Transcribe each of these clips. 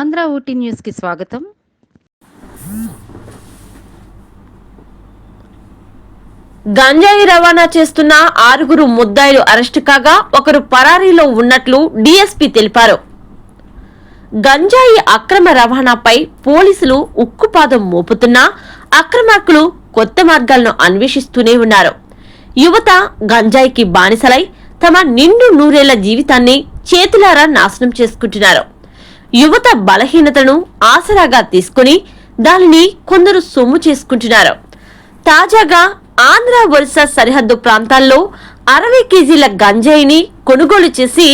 ఆంధ్ర ఊటీ న్యూస్కి స్వాగతం. గంజాయి రవాణా చేస్తున్న ఆరుగురు ముద్దాయిలు అరెస్టు కాగా ఒకరు పరారీలో ఉన్నట్లు డీఎస్పీ తెలిపారు. గంజాయి అక్రమ రవాణాపై పోలీసులు ఉక్కుపాదం మోపుతున్నా అక్రమార్కులు కొత్త మార్గాలను అన్వేషిస్తూనే ఉన్నారు. యువత గంజాయికి బానిసలై తమ నిండు నూరేళ్ళ జీవితాన్ని చేతులారా నాశనం చేసుకుంటున్నారు. యువత బలహీనతను ఆసరాగా తీసుకుని దానిని కొందరు సొమ్ము చేసుకుంటున్నారు. తాజాగా ఆంధ్ర ఒరిస్సా సరిహద్దు ప్రాంతాల్లో అరవై కేజీల గంజాయిని కొనుగోలు చేసి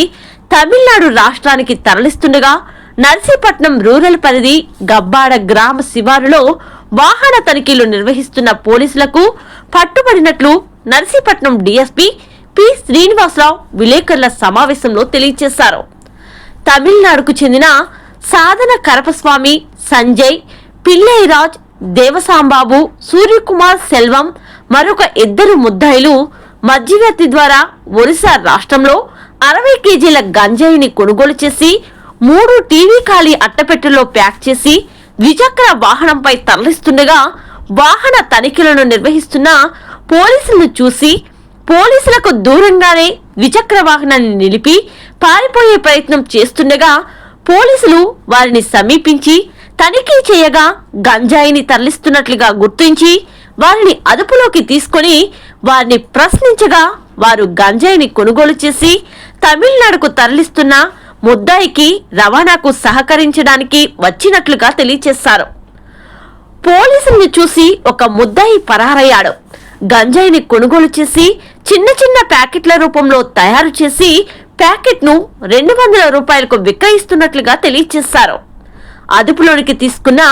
తమిళనాడు రాష్ట్రానికి తరలిస్తుండగా నర్సీపట్నం రూరల్ పరిధి గబ్బాడ గ్రామ శివారులో వాహన తనిఖీలు నిర్వహిస్తున్న పోలీసులకు పట్టుబడినట్లు నర్సీపట్నం డీఎస్పీ పి శ్రీనివాసరావు విలేకరుల సమావేశంలో తెలియజేశారు. తమిళనాడుకు చెందిన సాధన కరపస్వామి సంజయ్ పిల్లైరాజ్ దేవసాంబాబు సూర్యకుమార్ సెల్వం మరొక ఇద్దరు ముద్దాయిలు మధ్యవర్తి ద్వారా ఒరిస్సా రాష్ట్రంలో అరవై కేజీల గంజాయిని కొనుగోలు చేసి మూడు టీవీ ఖాళీ అట్టపెట్టెలో ప్యాక్ చేసి ద్విచక్ర వాహనంపై తరలిస్తుండగా వాహన తనిఖీలను నిర్వహిస్తున్న పోలీసులను చూసి పోలీసులకు దూరంగానే ద్విచక్ర వాహనాన్ని నిలిపి పారిపోయే ప్రయత్నం చేస్తుండగా పోలీసులు వారిని సమీపించి తనిఖీ చేయగా గంజాయిని తరలిస్తున్నట్లుగా గుర్తించి వారిని అదుపులోకి తీసుకొని వారిని ప్రశ్నించగా వారు గంజాయిని కొనుగోలు చేసి తమిళనాడుకు తరలిస్తున్న ముద్దాయికి రవాణాకు సహకరించడానికి వచ్చినట్లుగా తెలియచేశారు. పోలీసుల్ని చూసి ఒక ముద్దాయి పరారయ్యాడు. గంజాయిని కొనుగోలు చేసి చిన్న చిన్న ప్యాకెట్ల రూపంలో తయారు చేసి ప్యాకెట్ను రెండు వందల రూపాయలకు విక్రయిస్తున్నట్లుగా తెలియజేశారు. అదుపులోనికి తీసుకున్న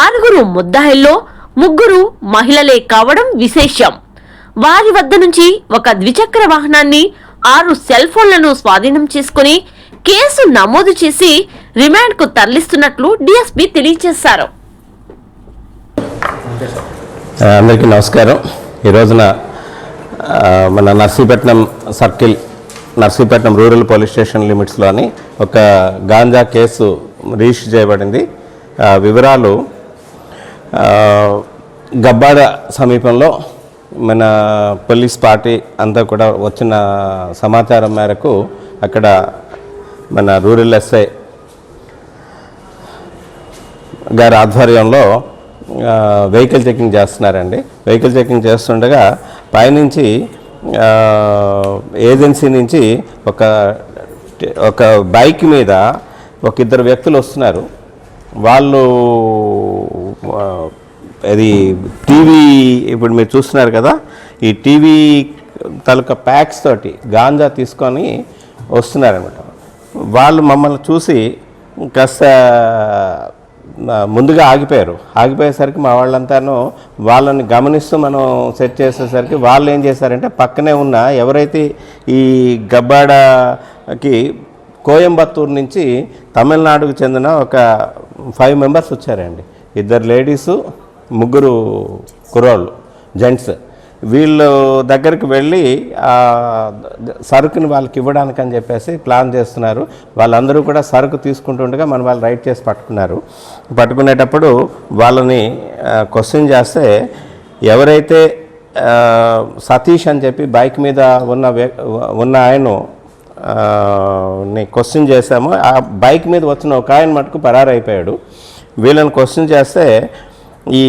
ఆరుగురు ముద్దాయిల్లో ముగ్గురు మహిళలే కావడం విశేషం. వారి వద్ద నుంచి ఒక ద్విచక్ర వాహనాన్ని ఆరు సెల్ ఫోన్లను స్వాధీనం చేసుకుని కేసు నమోదు చేసి రిమాండ్కు తరలిస్తున్నట్లు డిఎస్పీ తెలియజేశారు. అందరికీ నమస్కారం. ఈ రోజున మన Narsipatnam circle Narsipatnam rural police station లిమిట్స్లోని ఒక గాంజా కేసు రిజిస్టర్ చేయబడింది. వివరాలు గబ్బాడ సమీపంలో మన పోలీస్ పార్టీ అంతా కూడా వచ్చిన సమాచారం మేరకు అక్కడ మన రూరల్ ఎస్ఐ గారి ఆధ్వర్యంలో వెహికల్ చెకింగ్ చేస్తున్నారండి. వెహికల్ చెకింగ్ చేస్తుండగా పైనుంచి ఏజెన్సీ నుంచి ఒక ఒక బైక్ మీద ఒక ఇద్దరు వ్యక్తులు వస్తున్నారు. వాళ్ళు అది టీవీ ఇప్పుడు మీరు చూస్తున్నారు కదా ఈ టీవీ తాలూకా ప్యాక్స్ తోటి గాంజా తీసుకొని వస్తున్నారనమాట వాళ్ళు మమ్మల్ని చూసి కాస్త ముందుగా ఆగిపోయారు. ఆగిపోయేసరికి మా వాళ్ళంతాను వాళ్ళని గమనిస్తూ మనం సెట్ చేసేసరికి వాళ్ళు ఏం చేశారంటే పక్కనే ఉన్న ఎవరైతే ఈ గబ్బాడకి కోయంబత్తూరు నుంచి తమిళనాడుకు చెందిన ఒక ఫైవ్ మెంబర్స్ వచ్చారండి. ఇద్దరు లేడీసు ముగ్గురు కుర్రోళ్ళు జెంట్స్. వీళ్ళు దగ్గరికి వెళ్ళి సరుకుని వాళ్ళకి ఇవ్వడానికి అని చెప్పేసి ప్లాన్ చేస్తున్నారు. వాళ్ళందరూ కూడా సరుకు తీసుకుంటుండగా మన వాళ్ళు రైట్ చేసి పట్టుకున్నారు. పట్టుకునేటప్పుడు వాళ్ళని క్వశ్చన్ చేస్తే ఎవరైతే సతీష్ అని చెప్పి బైక్ మీద ఉన్న ఉన్న ఆయన ని క్వశ్చన్ చేశాము ఆ బైక్ మీద వచ్చిన ఒక ఆయన మటుకు పరారైపోయాడు. వీళ్ళని క్వశ్చన్ చేస్తే ఈ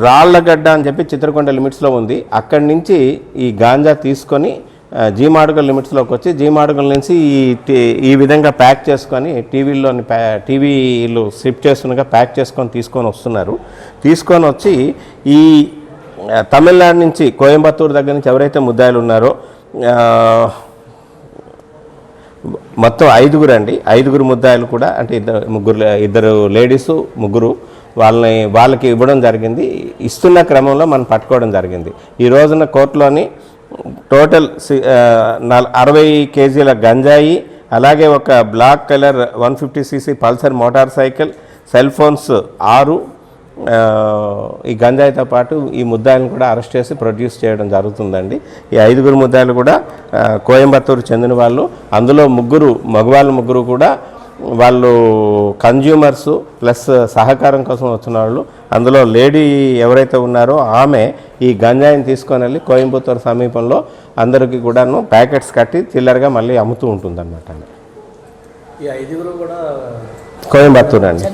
రాళ్ళగడ్డ అని చెప్పి చిత్రకొండ లిమిట్స్లో ఉంది. అక్కడి నుంచి ఈ గాంజా తీసుకొని ఆ, జీమాడుగల్ లిమిట్స్లోకి వచ్చి జీమాడుగల్ నుంచి ఈ ఈ విధంగా ప్యాక్ చేసుకొని టీవీలోని ప్యా టీవీలు షిఫ్ట్ చేస్తుండగా ప్యాక్ చేసుకొని తీసుకొని వస్తున్నారు. తీసుకొని వచ్చి ఈ తమిళనాడు నుంచి కోయంబత్తూరు దగ్గర నుంచి ఎవరైతే ముద్దాయిలు ఉన్నారో మొత్తం ఐదుగురు అండి. ఐదుగురు ముద్దాయిలు కూడా అంటే ఇద్దరు ముగ్గురు ఇద్దరు లేడీసు ముగ్గురు వాళ్ళని వాళ్ళకి ఇవ్వడం జరిగింది. ఇస్తున్న క్రమంలో మనం పట్టుకోవడం జరిగింది. ఈ రోజున కోర్టులోని టోటల్ సి- అరవై కేజీల గంజాయి అలాగే ఒక black colour one fifty CC Pulsar motor cycle cell phones ఆరు ఈ గంజాయితో పాటు ఈ ముద్దాయిలను కూడా అరెస్ట్ చేసి ప్రొడ్యూస్ చేయడం జరుగుతుందండి. ఈ ఐదుగురు ముద్దాయిలు కూడా కోయంబత్తూరు చెందిన వాళ్ళు. అందులో ముగ్గురు మగవాళ్ళు ముగ్గురు కూడా వాళ్ళు కన్జ్యూమర్స్ ప్లస్ సహకారం కోసం వచ్చిన వాళ్ళు అందులో లేడీ ఎవరైతే ఉన్నారో ఆమె ఈ గంజాయిని తీసుకొని వెళ్ళి కోయంబత్తూరు సమీపంలో అందరికీ కూడాను ప్యాకెట్స్ కట్టి చిల్లరగా మళ్ళీ అమ్ముతూ ఉంటుందన్నమాట అండి ఈ ఐదుగురు కూడా కోయంబత్తూరు అండి.